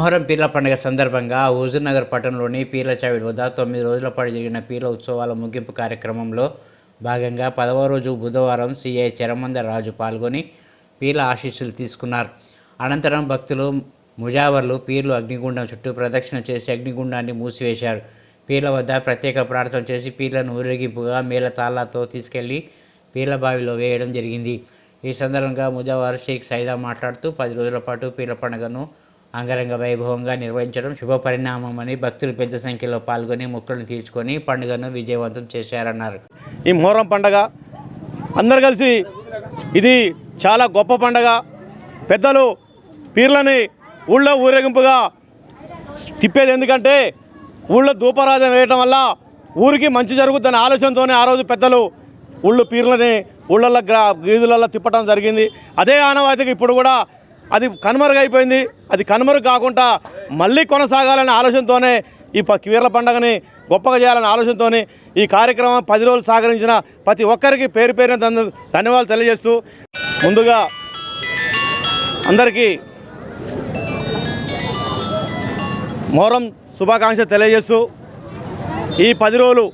మొహరం పీర్ల పండుగ సందర్భంగా హుజూర్నగర్ పట్టణంలోని పీర్ల చావిడి వద్ద తొమ్మిది రోజుల పాటు జరిగిన పీర్ల ఉత్సవాల ముగింపు కార్యక్రమంలో భాగంగా పదవ రోజు బుధవారం సిఐ చరమందర్ రాజు పాల్గొని పీర్ల ఆశీస్సులు తీసుకున్నారు. అనంతరం భక్తులు ముజావర్లు పీర్లు అగ్నిగుండం చుట్టూ ప్రదక్షిణ చేసి అగ్నిగుండాన్ని మూసివేశారు. పీర్ల వద్ద ప్రత్యేక ప్రార్థన చేసి పీర్లను ఊరేగింపుగా మేళ తాళాతో తీసుకెళ్ళి పీర్ల బావిలో వేయడం జరిగింది. ఈ సందర్భంగా ముజావర్ షేక్ సైదా మాట్లాడుతూ పది రోజుల పాటు పీర్ల పండుగను అంగరంగ వైభవంగా నిర్వహించడం శుభ పరిణామమని భక్తులు పెద్ద సంఖ్యలో పాల్గొని మొక్కలను తీర్చుకొని పండుగను విజయవంతం చేశారన్నారు. ఈ మొహరం పండగ అందరు కలిసి ఇది చాలా గొప్ప పండగ. పెద్దలు పీర్లని ఊళ్ళో ఊరేగింపుగా తిప్పేది ఎందుకంటే ఊళ్ళో ధూపరాజం వేయటం వల్ల ఊరికి మంచి జరుగుతుందనే ఆలోచనతోనే ఆ రోజు పెద్దలు ఊళ్ళో పీర్లని ఊళ్ళల్లో గ్రా గీదులలో తిప్పడం జరిగింది. అదే ఆనవాయితీకి ఇప్పుడు కూడా అది కనుమరుగైపోయింది. అది కనుమరుగు కాకుండా మళ్ళీ కొనసాగాలనే ఆలోచనతోనే ఈ ప- పీర్ల పండగని గొప్పగా చేయాలనే ఆలోచనతోనే ఈ కార్యక్రమం పది రోజులు సహకరించిన ప్రతి ఒక్కరికి పేరు పేరున ధన్యవాదాలు తెలియజేస్తూ ముందుగా అందరికీ మొహరం శుభాకాంక్ష తెలియజేస్తూ ఈ పది రోజులు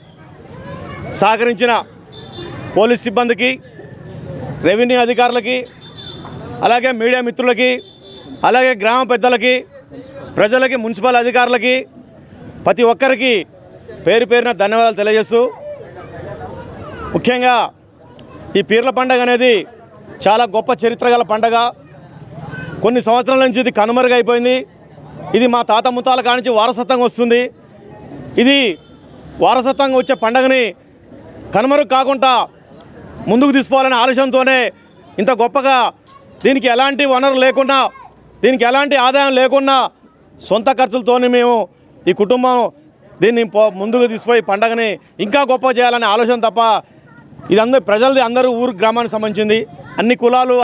సహకరించిన పోలీస్ సిబ్బందికి రెవెన్యూ అధికారులకి అలాగే మీడియా మిత్రులకి అలాగే గ్రామ పెద్దలకి ప్రజలకి మున్సిపల్ అధికారులకి ప్రతి ఒక్కరికి పేరు పేరున ధన్యవాదాలు తెలియజేస్తూ ముఖ్యంగా ఈ పీర్ల పండగ అనేది చాలా గొప్ప చరిత్ర గల పండగ. కొన్ని సంవత్సరాల నుంచి ఇది కనుమరుగైపోయింది ఇది మా తాత ముత్తాల కానించి వారసత్వంగా వస్తుంది. ఇది వారసత్వంగా వచ్చే పండగని కనుమరుగు కాకుండా ముందుకు తీసుకోవాలనే ఆలోచనతోనే ఇంత గొప్పగా దీనికి ఎలాంటి వనరు లేకుండా దీనికి ఎలాంటి ఆదాయం లేకుండా సొంత ఖర్చులతోనే మేము ఈ కుటుంబం దీన్ని పో- ముందుకు తీసుకుపోయి పండగని ఇంకా గొప్ప చేయాలనే ఆలోచన తప్ప ఇది అందరూ ప్రజలది అందరూ ఊరు గ్రామానికి సంబంధించింది. అన్ని కులాలు